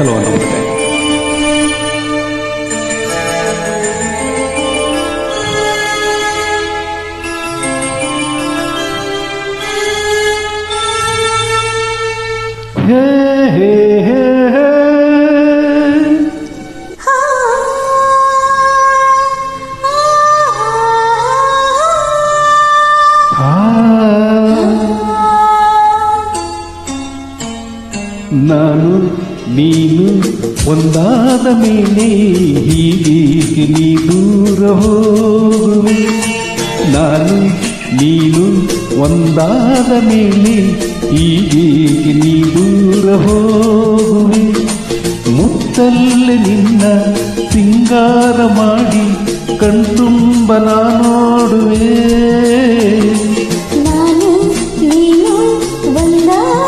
Thessaloniki. Hey, hey, hey. Ah. Ah. ನಾನು ನೀನು ಒಂದಾದ ಮೇಲೆ ಹೀಗೇಕೆ ನೀ ದೂರ ಹೋಗುವೆ ನಾನು ನೀನು ಒಂದಾದ ಮೇಲೆ ಹೀಗೇಕೆ ನೀ ದೂರ ಹೋಗುವೆ ಮುತ್ತಲ್ಲಿ ನಿನ್ನ ಸಿಂಗಾರ ಮಾಡಿ ಕಣ್ತುಂಬ ನಾ ನೋಡುವೆ ನಾನು ನೀನು ಒಂದಾದ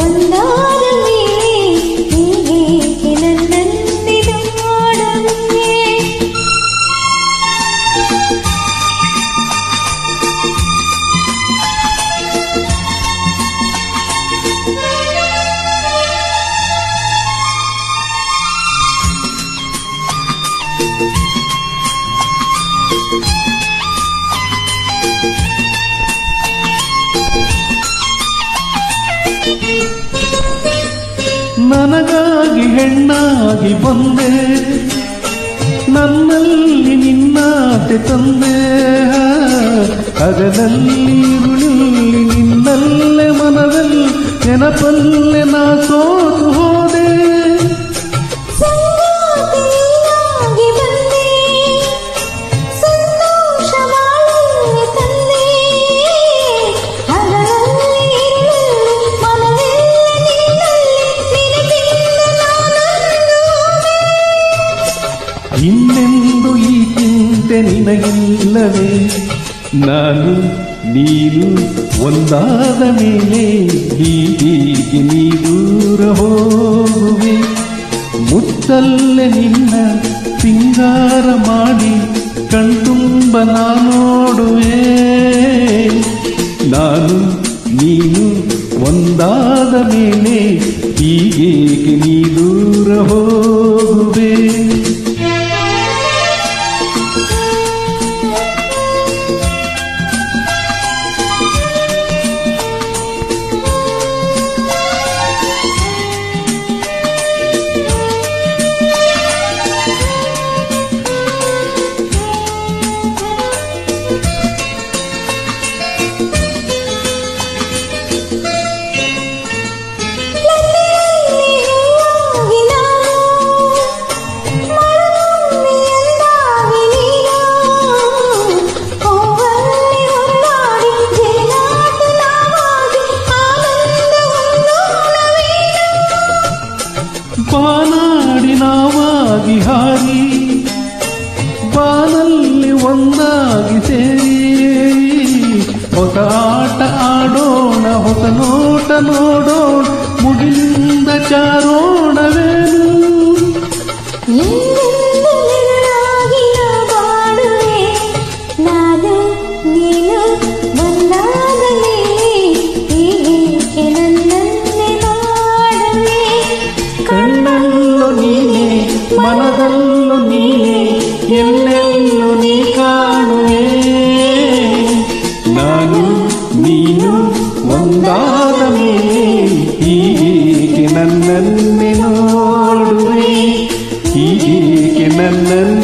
Thank you. ಹೆಣ್ಣಾಗಿ ಬಂದೆ ನನ್ನಲ್ಲಿ ನಿನ್ನಾತೆ ತಂದೆ. ಅದರಲ್ಲಿ ಇರುಳಲ್ಲಿ ನಿನ್ನಲ್ಲೇ ಮನದಲ್ಲಿ ನೆನಪಲ್ಲೇ ನಾ ಸೋತು ಹೋದೆ. ಇನ್ನೆಂದು ಈ ಚಿಂತೆ ನಿನಗಿಲ್ಲವೇ? ನಾನು, ನೀನು ಒಂದಾದ ಮೇಲೆ ಹೀಗೆ ನೀ ದೂರ ಹೋಗುವೆ. ಮುತ್ತಲ್ಲೇ ನಿನ್ನ ಸಿಂಗಾರ ಮಾಡಿ ಕಣ್ತುಂಬ ನೋಡುವೆ. ನಾನು, ನೀನು ಒಂದಾದ ಮೇಲೆ ಹೀಗೇಕೆ ನಾವಾಗಿ ಹಾರಿ ಬಾನಲ್ಲಿ ಒಂದಾಗಿ ಸೇರಿ. ಹೊಸ ಆಟ ಆಡೋಣ ಹೊಸ ನೋಟ ನೋಡೋಣ ಮುಗಿಲಿಂದ ಮನದಲ್ಲೂ ನೀನೆ ಎಲ್ಲೆಲ್ಲೂ ನೀ ಕಾಣುವೆ. ನಾನು ನೀನು ಒಂದಾದ ಮೇಲೆ ಹೀಗೆ ನನ್ನನ್ನೇ ನೋಡುವೆ ಹೀಗೆ ನನ್ನನ್ನೇ